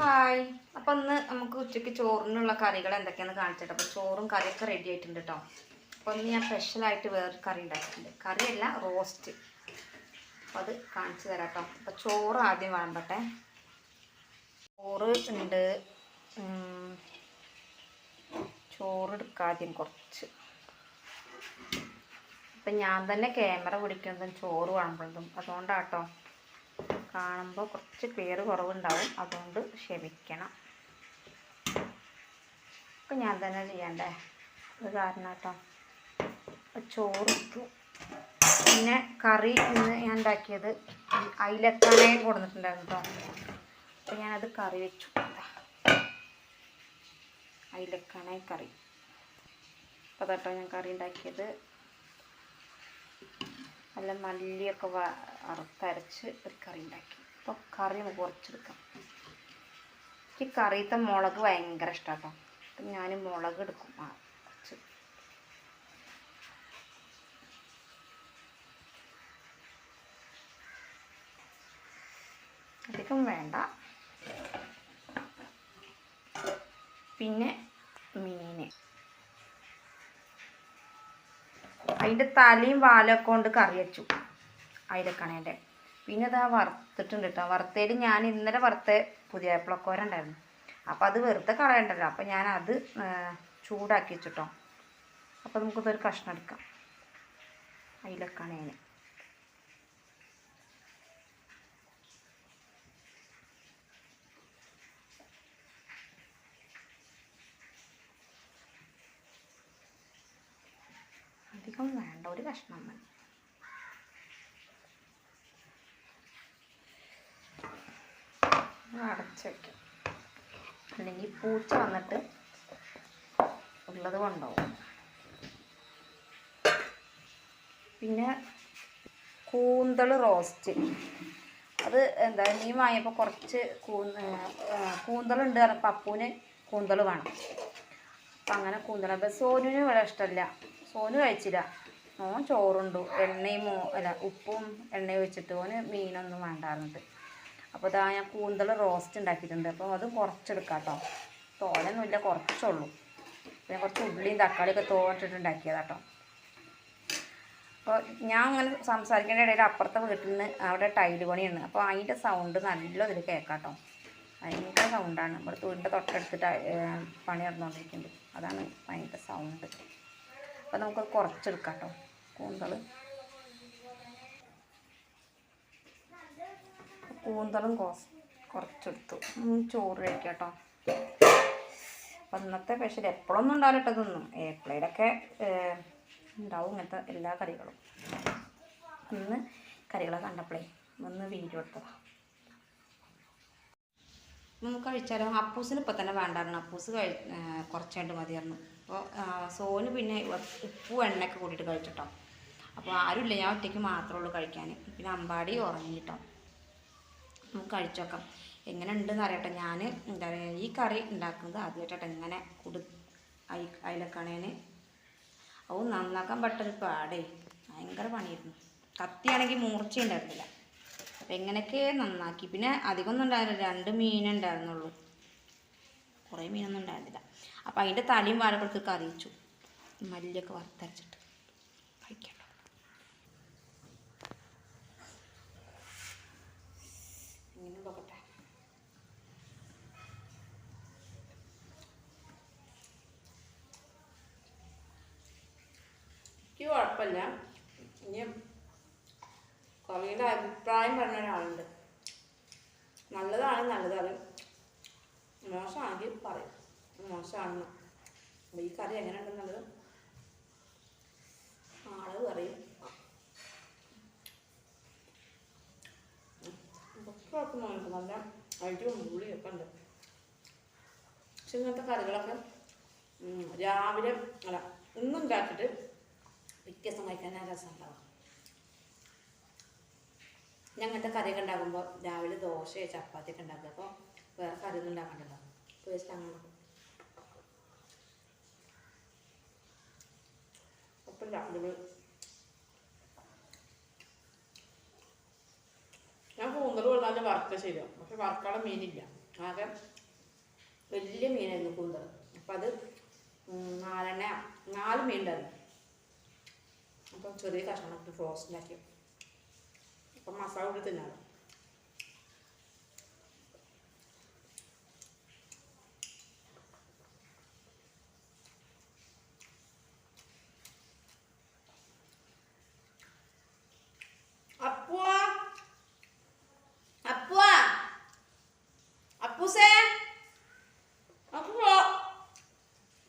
Hi. അപ്പം ഇന്ന് നമുക്ക് ഉച്ചയ്ക്ക് ചോറിനുള്ള കറികൾ എന്തൊക്കെയാണെന്ന് കാണിച്ചിട്ട് അപ്പോൾ ചോറും കറിയൊക്കെ റെഡി ആയിട്ടുണ്ട് കേട്ടോ അപ്പോൾ ഇന്ന് ഞാൻ സ്പെഷ്യലായിട്ട് വേറൊരു കറി ഉണ്ടാക്കിയിട്ടുണ്ട്. കറിയല്ല റോസ്റ്റ് അപ്പോൾ അത് കാണിച്ചു തരാം കേട്ടോ അപ്പോൾ ചോറ് ആദ്യം വേണ്ടട്ടെ ചോറ് ഉണ്ട്. ചോറ് എടുക്കാം ആദ്യം കുറച്ച്. അപ്പം ഞാൻ തന്നെ ക്യാമറ പിടിക്കുന്നതും ചോറ് വിളമ്പുന്നതും. അതുകൊണ്ടാട്ടോ കാണുമ്പോൾ കുറച്ച് ക്ലിയർ കുറവുണ്ടാവും. അതുകൊണ്ട് ക്ഷമിക്കണം. ഒക്കെ ഞാൻ തന്നെ ചെയ്യണ്ടേ? അത് കാരണം കേട്ടോ ചോറിട്ടു പിന്നെ കറി ഇന്ന് ഞാൻ ഉണ്ടാക്കിയത് അയിലക്കണയും കൊടുത്തിട്ടുണ്ടായിരുന്നു കേട്ടോ അപ്പോൾ ഞാനത് കറി വെച്ചു. അയിലക്കാണയും കറി. അപ്പോൾ കേട്ടോ ഞാൻ കറി ഉണ്ടാക്കിയത്. നല്ല മല്ലിയൊക്കെ വറുത്തരച്ച് ഒരു കറി ഉണ്ടാക്കി. അപ്പോൾ കറി നമുക്ക് കുറച്ചെടുക്കാം. എനിക്ക് കറിയത്തെ മുളക് ഭയങ്കര ഇഷ്ടമാട്ടോ അപ്പം ഞാൻ മുളക് എടുക്കും. ആ കുറച്ച്. അധികം വേണ്ട. പിന്നെ അതിന്റെ തലയും വാലൊക്കെ കൊണ്ട് കറി വെച്ചു. അയിലക്കണേന്റെ പിന്നെ അത് ആ വറുത്തിട്ടുണ്ട് കേട്ടോ വറുത്തേൽ ഞാൻ ഇന്നലെ വറുത്ത പുതിയ പ്ലക്കോര ഉണ്ടായിരുന്നു. അപ്പോൾ അത് വെറുതെ കളയണ്ടല്ലോ. അപ്പോൾ ഞാൻ അത് ചൂടാക്കി വെച്ചിട്ടോ. അപ്പോൾ നമുക്കിതൊരു കഷ്ണം എടുക്കാം. അയിലക്കണേന്. അധികം വേണ്ട ഒരു കഷ്ണം മതി. അടച്ച് വയ്ക്കും അല്ലെങ്കിൽ പൂച്ച വന്നിട്ട് ഉള്ളത് കൊണ്ടുപോകും. പിന്നെ കൂന്തൾ റോസ്റ്റ്. അത് എന്താ നീ വാങ്ങിയപ്പോൾ കുറച്ച് കൂന്ത കൂന്തളുണ്ട് പറഞ്ഞപ്പോൾ അപ്പൂന് കൂന്തൾ വേണം. അപ്പം അങ്ങനെ കൂന്തൽ അപ്പം സോനുവിന് ഇവിടെ ഇഷ്ടമല്ല സോനു കഴിച്ചില്ല. ഓൻ ചോറുണ്ടു എണ്ണയും മോ അല്ല ഉപ്പും എണ്ണയും വെച്ചിട്ട് ഓന് മീനൊന്നും വേണ്ടായിരുന്നത് അപ്പോൾ ഇതാ ഞാൻ കൂന്തൽ റോസ്റ്റ് ഉണ്ടാക്കിയിട്ടുണ്ട് അപ്പോൾ അത് കുറച്ചെടുക്കാം കേട്ടോ തോനൊന്നുമില്ല കുറച്ചുള്ളൂ പിന്നെ കുറച്ച് ഉള്ളിയും തക്കാളിയൊക്കെ തോന്നിട്ടിട്ട് ഉണ്ടാക്കിയതാട്ടോ അപ്പോൾ ഞാൻ അങ്ങനെ സംസാരിക്കേണ്ട ഇടയിൽ അപ്പുറത്തെ വീട്ടിൽ നിന്ന് അവിടെ ടൈൽ പണിയാണ്. അപ്പോൾ അതിന്റെ സൗണ്ട് നല്ല ഇതിൽ കേൾക്കാം കേട്ടോ ഭയങ്കര സൗണ്ടാണ് നമ്മുടെ വീടിന്റെ തൊട്ടടുത്തിട്ട് പണി നടന്നുകൊണ്ടിരിക്കുന്നുണ്ട് അതാണ് ഭയങ്കര സൗണ്ട് അപ്പോൾ നമുക്ക് കുറച്ചെടുക്കാം കേട്ടോ കൂന്തൾ കൂന്തളും കുറച്ചെടുത്തു. ചോറ് കഴിക്കാം കേട്ടോ അപ്പം ഇന്നത്തെ സ്പെഷ്യൽ എപ്പോഴൊന്നും ഉണ്ടാവില്ല കേട്ടോ ഇതൊന്നും എപ്പോഴേലൊക്കെ ഉണ്ടാവും ഇങ്ങനത്തെ എല്ലാ കറികളും. ഇന്ന് കറികളെ കണ്ടപ്പോഴേ ഒന്ന് വീഡിയോ എടുത്തതാണ് നമുക്ക് കഴിച്ചാലോ? അപ്പൂസിന് ഇപ്പം തന്നെ വേണ്ടായിരുന്നു. അപ്പൂസ് കഴി കുറച്ചായിട്ട് മതിയായിരുന്നു. അപ്പോൾ സോന് പിന്നെ ഉപ്പ് എണ്ണയൊക്കെ കൂട്ടിയിട്ട് കഴിച്ചിട്ടോ. അപ്പോൾ ആരുമില്ല ഞാൻ ഒറ്റയ്ക്ക് മാത്രമേ ഉള്ളൂ കഴിക്കാൻ. പിന്നെ അമ്പാടി ഉറങ്ങിട്ടോ നമുക്ക് കഴിച്ചോക്കാം എങ്ങനെ ഉണ്ടെന്ന് അറിയട്ടെ. ഞാൻ എന്താ പറയുക ഈ കറി ഉണ്ടാക്കുന്നത് ആദ്യമായിട്ടോ ഇങ്ങനെ കൊടു അയി അയിലക്കണേന്. അത് നന്നാക്കാൻ പെട്ടൊരു പാടേ. ഭയങ്കര പണിയായിരുന്നു. കത്തിയാണെങ്കിൽ മൂർച്ച ഉണ്ടായിരുന്നില്ല. അപ്പം എങ്ങനെയൊക്കെ നന്നാക്കി. പിന്നെ അധികം ഒന്നും ഉണ്ടായിരുന്നില്ല. രണ്ട് മീനേ ഉണ്ടായിരുന്നുള്ളൂ. കുറേ മീനൊന്നും ഉണ്ടായിരുന്നില്ല. അപ്പം അതിന്റെ തലയും വാഴക്കൊടുക്കൊക്കെ അറിയിച്ചു മല്ലിയൊക്കെ വറുത്തരച്ചിട്ട് കഴിക്കാം ഇങ്ങനെ നോക്കട്ടെ എനിക്ക് കുഴപ്പമില്ല. ഇനി കുറേ അഭിപ്രായം പറഞ്ഞ ഒരാളുണ്ട്. നല്ലതാണ് നല്ലതാണ് മോശമാണെങ്കിൽ പറയും. മോശമാണെന്ന്. അപ്പോൾ ഈ കറി എങ്ങനെ ഉണ്ടെന്നുള്ളത് ആൾ പറയും. നല്ല അഴിവും പുളിയൊക്കെ ഉണ്ട്. പക്ഷെ ഇങ്ങനത്തെ കറികളൊക്കെ രാവിലെ അല്ല ഇന്നും ഉണ്ടാക്കിയിട്ട് തന്നെ രസമുണ്ടാവും ഞങ്ങളുടെ കറിയൊക്കെ ഉണ്ടാക്കുമ്പോൾ രാവിലെ ദോശയോ ചപ്പാത്തിയൊക്കെ ഉണ്ടാക്കുക. അപ്പോൾ വേറെ കറിയൊന്നും ഉണ്ടാക്കണ്ടല്ലോ. പേസ്റ്റ് അങ്ങനെ കുഴപ്പമില്ല അടിപൊളി ഞാൻ കൂന്തൽ കൊണ്ടാലും വർക്ക് ശരിയാവും പക്ഷെ വറുക്കാനുള്ള മീനില്ല. ആകെ വലിയ മീനായിരുന്നു കൂന്തൽ. അപ്പം അത് നാലെണ്ണ നാല് മീൻ ഉണ്ടായിരുന്നു. അപ്പം ചെറിയ കഷ്ണം ഫ്രോസ്റ്റ് ഫ്രോസ്റ്റിലാക്കി അപ്പം മസാല കൂടി തിന്നാറ് അപ്പുവാ അപ്പുവാ അപ്പൂസേ അപ്പുവോ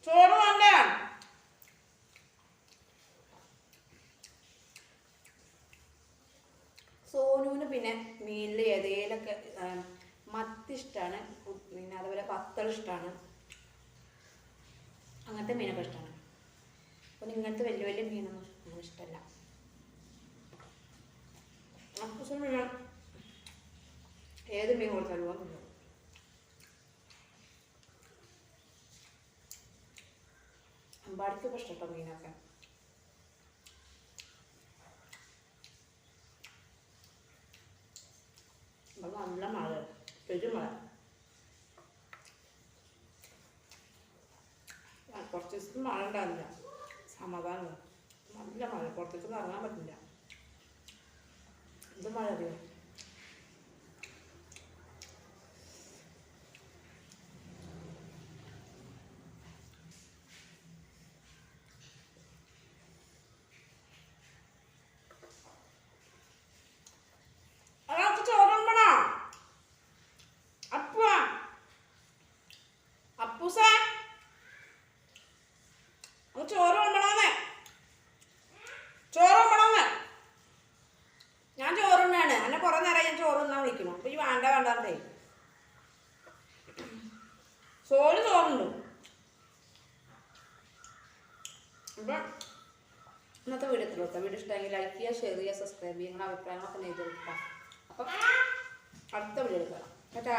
ചോറ് വേണ്ടേ സോനുവിന് പിന്നെ മീനിൽ ഏതേലൊക്കെ മത്തി ഇഷ്ടമാണ് പിന്നെ അതുപോലെ പത്തൾ ഇഷ്ടമാണ് അങ്ങനത്തെ മീനൊക്കെ ഇഷ്ടമാണ് അപ്പം ഇങ്ങനത്തെ വലിയ വലിയ മീനൊന്നും അങ്ങനെ ഇഷ്ടമല്ല ഏത് മീൻ കൊടുത്താലും തിന്നും. അമ്പാടിക്ക് മീനൊക്കെ ഇവിടെ നല്ല മഴ പെരുമഴ കുറച്ച് ദിവസം മഴ ഉണ്ടാവില്ല സമാധാനം നല്ല മഴ. പുറത്തേക്ക് ഇറങ്ങാൻ പറ്റില്ല. എന്ത് മഴ അറിയോ അതൊക്കെ ചോറുമ്പണോ അപ്പുവാ അപ്പൂസേ അത് ചോറ് കൊണ്ടണോന്നേ ചോറ് കൊണ്ടണോന്നേ ഞാൻ ചോറുണ്ണാണ് എന്നെ കുറെ നേരം ഞാൻ ചോറ് തിന്നാൻ വിളിക്കണം അപ്പൊ ഈ വേണ്ട വേണ്ടാണ്ടേ സോൽ ചോറുണ്ട് അപ്പൊ ഇന്നത്തെ വീഡിയോ എത്ര വീഡിയോ ഇഷ്ടമെങ്കിൽ ലൈക്ക് ചെയ്യുക ഷെയർ ചെയ്യുക സബ്സ്ക്രൈബ് ചെയ്യുക നിങ്ങളുടെ അഭിപ്രായങ്ങളൊക്കെ നെയ്ത് കൊടുക്കാം അപ്പം അടുത്ത വീഡിയോ എടുക്കാം. കേട്ടാ